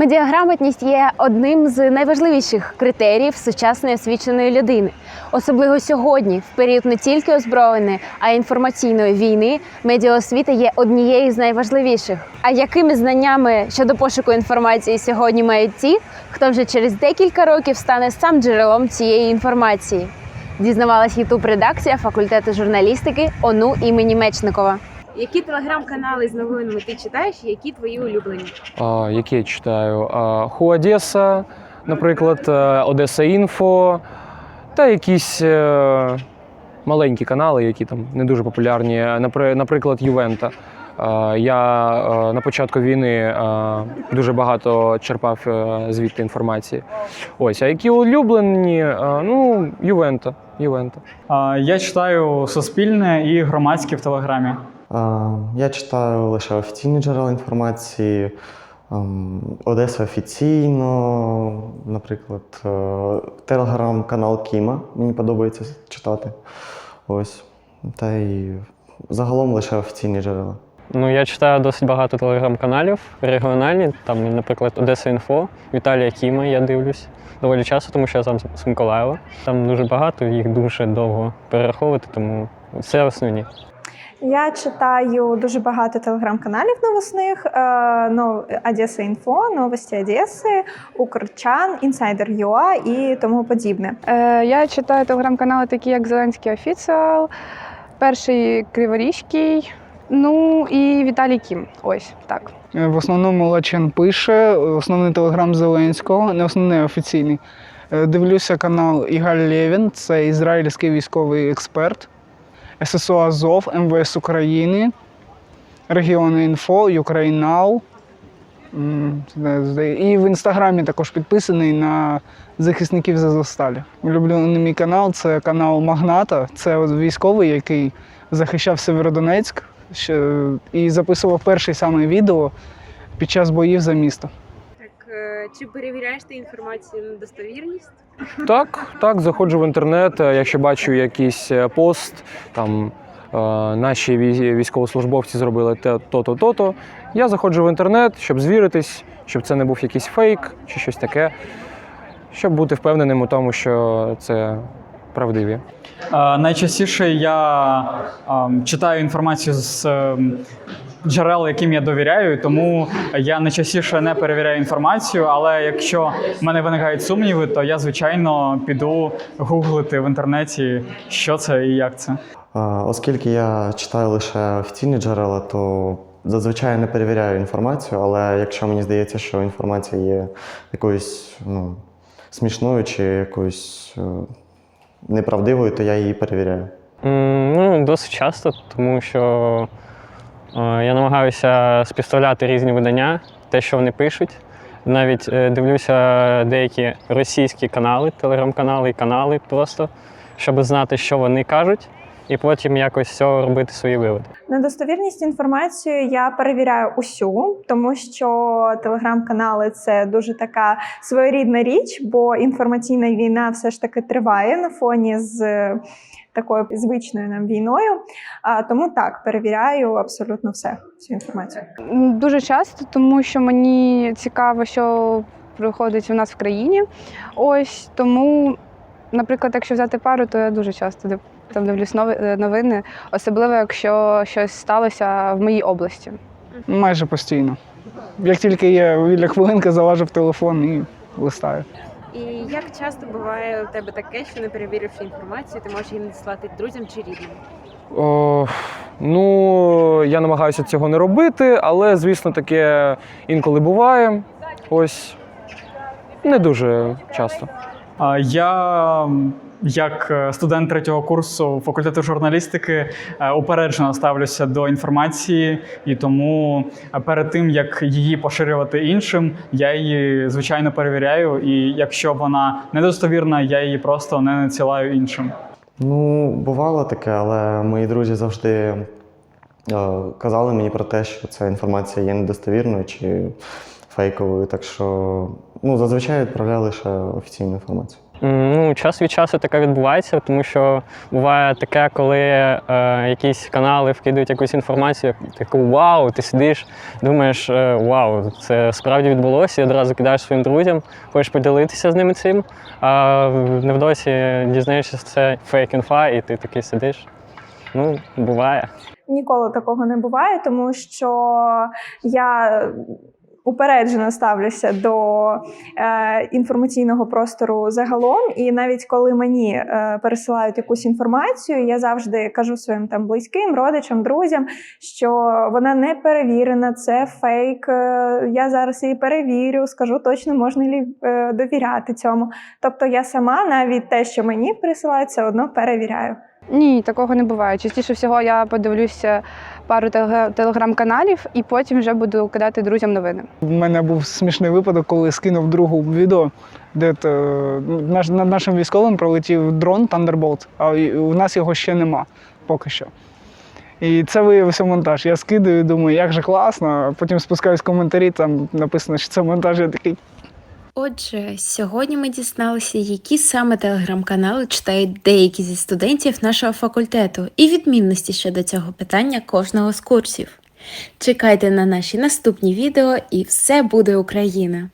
Медіаграмотність є одним з найважливіших критеріїв сучасної освіченої людини. Особливо сьогодні, в період не тільки озброєної, а й інформаційної війни, медіаосвіта є однією з найважливіших. А якими знаннями щодо пошуку інформації сьогодні мають ті, хто вже через декілька років стане сам джерелом цієї інформації? Дізнавалась ютуб редакція факультету журналістики ОНУ імені Мечникова. Які телеграм-канали з новинами ти читаєш? Які твої улюблені? А, які я читаю? А, Ху Одеса, наприклад, е, Одеса Інфо та якісь е, маленькі канали, які там не дуже популярні. Напри- Наприклад, Ювента. Я е, на початку війни дуже багато черпав звідти інформації. Ось, а які улюблені? Ну, Ювента. Ювента. Я читаю суспільне і громадське в Телеграмі. Я читаю лише офіційні джерела інформації. ем, Одеса офіційно, наприклад, е, телеграм-канал Кіма. Мені подобається читати. Ось. Та й загалом лише офіційні джерела. Ну, я читаю досить багато телеграм-каналів регіональні, там, наприклад, Одеса Інфо, Віталія Кіма я дивлюсь доволі часто, тому що я сам з Миколаєва. Там дуже багато, їх дуже довго перераховувати, тому це основні. Я читаю дуже багато телеграм-каналів новосних: ну, Одеса Інфо, Новості Одеси, Укрчан, Інсайдер ЮА і тому подібне. Е, я читаю телеграм-канали, такі як Зеленський Офіціал, перший Криворізький, ну і Віталій Кім. Ось так. Е, В основному Лачен пише, основний телеграм Зеленського, не основний а офіційний. Дивлюся канал Ігаль Лєвін, це ізраїльський військовий експерт, ССО Азов, МВС України, Регіони Інфо, Ukraine І в інстаграмі також підписаний на захисників з Азовсталі. Улюблений мій канал це канал Магната. Це військовий, який захищав Северодонецьк і записував перший саме відео під час боїв за місто. Чи перевіряєш ти інформацію на достовірність? Так, так, заходжу в інтернет. е, Якщо бачу якийсь е, пост, там е, наші військовослужбовці зробили то-то, то-то. Я заходжу в інтернет, щоб звіритись, щоб це не був якийсь фейк чи щось таке, щоб бути впевненим у тому, що це правдиві. Е, Найчастіше я читаю інформацію з ем, джерел, яким я довіряю, тому я найчастіше не перевіряю інформацію. Але якщо в мене виникають сумніви, то я звичайно піду гуглити в інтернеті, що це і як це. Оскільки я читаю лише офіційні джерела, то зазвичай не перевіряю інформацію, але якщо мені здається, що інформація є якоюсь ну, смішною чи якоюсь е, неправдивою, то я її перевіряю. Ну, досить часто, тому що е, я намагаюся співставляти різні видання, те, що вони пишуть. Навіть е, дивлюся деякі російські канали, телеграм-канали і канали просто, щоб знати, що вони кажуть, і потім якось з цього робити свої виводи. На достовірність інформацію я перевіряю усю, тому що телеграм-канали це дуже така своєрідна річ, бо інформаційна війна все ж таки триває на фоні з е, такою звичною нам війною. А, тому так перевіряю абсолютно все, всю інформацію. Дуже часто, тому що мені цікаво, що проходить у нас в країні. Ось тому, наприклад, якщо взяти пару, то я дуже часто там дивлюсь нови- е, новини, особливо якщо щось сталося в моїй області. Майже постійно. Як тільки є вільна хвилинка, залажу в телефон і листаю. І як часто буває у тебе таке, що не перевіривши інформацію, ти можеш її надіслати друзям чи рідним? О, ну, я намагаюся цього не робити, але, звісно, таке інколи буває. Ось не дуже часто. Я, як е, студент третього курсу факультету журналістики, е, упереджено ставлюся до інформації, і тому е, перед тим як її поширювати іншим, я її звичайно перевіряю. І якщо вона недостовірна, я її просто не надсилаю іншим. Ну, бувало таке, але мої друзі завжди казали мені про те, що ця інформація є недостовірною чи фейковою. Так що ну, зазвичай відправляю лише офіційну інформацію. Ну, час від часу таке відбувається, тому що буває таке, коли е, якісь канали вкидують якусь інформацію, таку вау, ти сидиш, думаєш, е, вау, це справді відбулося, і одразу кидаєш своїм друзям, хочеш поділитися з ними цим, а невдовзі дізнаєшся, що це фейк інфа, і ти такий сидиш. Ну, буває. Ніколи такого не буває, тому що я упереджено ставлюся до е, інформаційного простору загалом. І навіть коли мені е, пересилають якусь інформацію, я завжди кажу своїм там близьким, родичам, друзям, що вона не перевірена, це фейк. е, я зараз її перевірю, скажу точно, можна лі е, довіряти цьому. Тобто я сама навіть те, що мені присилають, все одно перевіряю. Ні, такого не буває. Частіше всього я подивлюся пару телеграм-каналів і потім вже буду кидати друзям новини. У мене був смішний випадок, коли скинув другу відео, де то, наш, над нашим військовим пролетів дрон Thunderbolt, а у нас його ще нема поки що. І це виявився монтаж. Я скидаю, думаю, як же класно. Потім спускаюсь в коментарі, там написано, що це монтаж. Я такий, Отже, сьогодні ми дізналися, які саме телеграм-канали читають деякі зі студентів нашого факультету і відмінності щодо цього питання кожного з курсів. Чекайте на наші наступні відео, і все буде Україна!